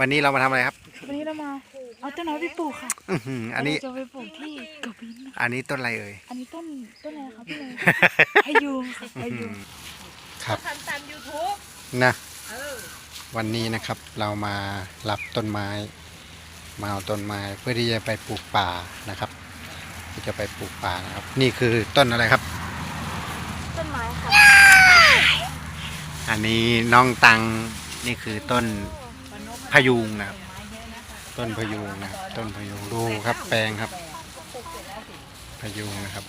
วันนี้เรามาทำอะไรครับ วันนี้เรามาเอาต้นไม้ไปปลูกค่ะอื้อหืออันนี้ เราจะไปปลูกที่กระบินอันนี้ต้นอะไรเอ่ย อันนี้ต้นต้นอะไรครับพี่เลยพะยุงค่ะพะยุงครับ ทำตาม YouTube นะ เออ วันนี้นะครับเรามารับต้นไม้ มาเอาต้นไม้เพื่อที่จะไปปลูกป่านะครับที่จะไปปลูกป่านะครับ นี่คือต้นอะไรครับ ต้นไม้ค่ะอันนี้น้องตังนี่คือต้น พะยุงนะครับ ต้นพะยุงนะครับ ต้นพะยุงดูครับ แปลงครับพะยุงนะครับ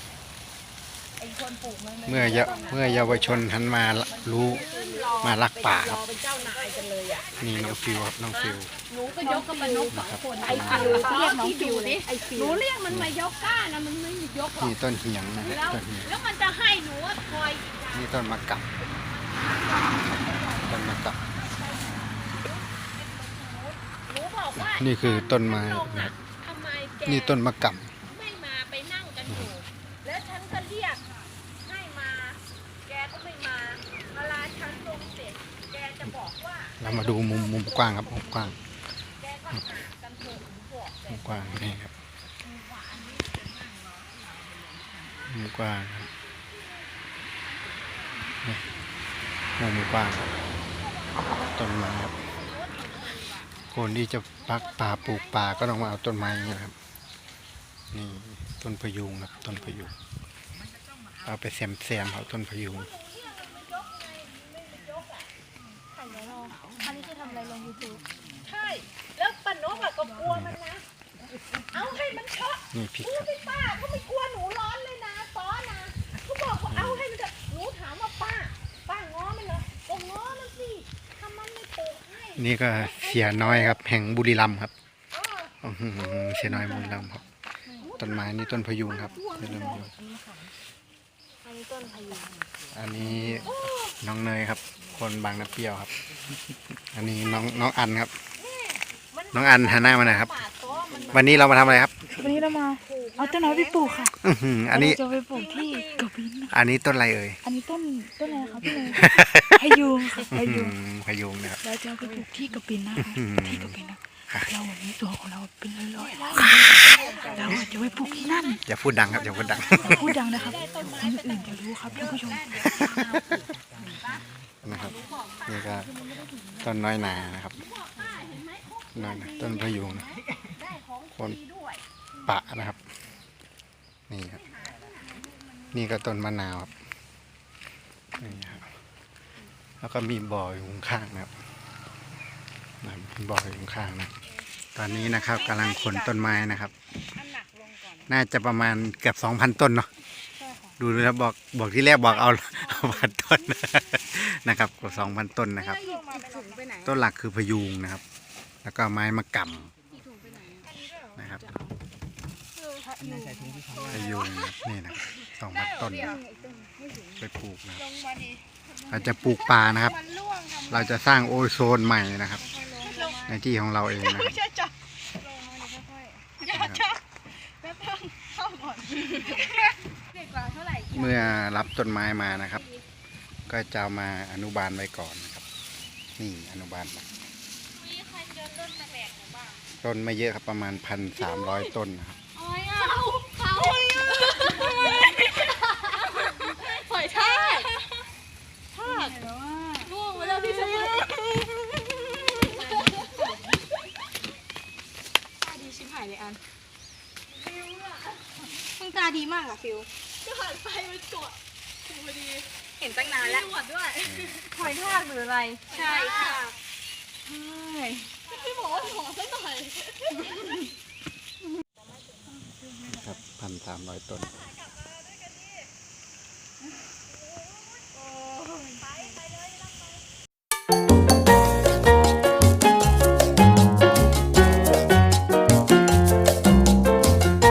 เมื่อเยาเมื่อเยาวชนหันมารู้มารักป่าครับเป็นเจ้านายกันเลยอะนี่น้องฟิวครับน้องฟิวหนูก็ยกกับมันนกสองคนไอ้ไอ้ฟิฟิววเรียกน้องฟิวดิหนูเรียกมันมายกก้านะมันไม่ยกหรอกนี่ต้นเหียงนะครับแล้วต้นเหียงแล้วมันจะให้หนูว่าคอยนี่ต้นมะกับต้นมะกับ หนูบอกว่า นี่คือต้นไม้นะครับทำไมแกนี่ต้นมะกับไม่มาไปนั่งกันอยู่แล้วฉันก็เรียกให้มา แกก็ไม่มาเวลาฉันลงเสร็จแกจะบอกว่าเรามาดูมุมมุมกว้างครับมุมกว้างแกก็ห่างกันเถอะหนูบอกแต่มุมกว้างนี่ครับมุมกว้างครับนี่มุมกว้างครับต้นไม้ครับ คนที่จะปักป่าปลูกป่าก็ต้องมาเอาต้นไม้อย่างนี้นะครับ นี่ต้นพะยุงครับต้นพะยุงเอาไปแซมแซมๆเอาต้นพะยุงอันนี้จะทำอะไรลงยูทูบใช่ แล้วปานกอะก็กลัวมันนะ เอาให้มันเถอะนี่พริกพูคดรับไปป้าก็ไม่กลัว นี่ก็เสียน้อยครับ แห่งบุรีรัมย์ครับเสียน้อยบุรีรัมย์ครับ ต้นไม้นี่ต้นพยุงครับต้นพยุงอันนี้ต้นพยุงอันนี้น้องเนยครับ คนบางน้ำเปรี้ยวครับ อันนี้น้องน้องอันครับ น้องอันหันหน้ามาหน่อยครับ วันนี้เรามาทำอะไรครับ วันนี้เรามาเอาต้นไม้ไปปลูกค่ะอื้อหืออันนี้ เราจะไปปลูกที่กระบินอันนี้ต้นอะไรเอ่ยอันนี้ต้นต้นอะไรครับพี่เลยพะยุงค่ะพะอื้อยุงหือพะยุงนะครับ เราจะเอาไปปลูกที่กระบินนะคะอืม ที่กระบินนะเรามีสวนของเราเป็นร้อยๆไร่เราจะไปปลูกที่นั่นอย่าพูดดังครับอย่าพูดดังพูดดังนะครับคนอื่นจะรู้ครับท่านผู้ชมนะครับนี่ก็ต้นน้อยนานะครับน้อยนาต้นพะยุงนะคน ปะนะครับ นี่ครับ นี่ก็ต้นมะนาวครับนี่ครับ แล้วก็มีบ่ออยู่ข้างนะครับนะครับมีบ่ออยู่ข้างนะ ตอนนี้นะครับกำลังขนต้นไม้นะครับ น่าจะประมาณเกือบสองพันต้นเนาะดูแล้วบอกบอกที่แรกบอกเอาเอาพันต้นนะครับกว่าสองพันต้นนะครับ ต้นหลักคือพยุงนะครับ แล้วก็ไม้มะกำนะครับ พะยุงนี่นะครับสองพันต้นนะครับไปปลูกนะครับเราจะปลูกป่านะครับเราจะสร้างโอโซนใหม่นะครับในที่ของเราเองนะครับเมื่อรับต้นไม้มานะครับ ก็จะเอามาอนุบาลไว้ก่อนนะครับ นี่อนุบาลไว้ต้นไม่เยอะครับประมาณพันสามร้อยต้นนะครับ ปล่อยท่าท่าง่วงไปแล้วพี่ชายตาดีชิบหายเลยอันมึงตาดีมากอะฟิวก็หันไปมันกดถูพอดีเห็นตั้งนานแล้วหนวดด้วยหอยทากหรืออะไร ใช่ค่ะพี่บอกว่าขอสักหน่อยครับพันสามร้อยต้น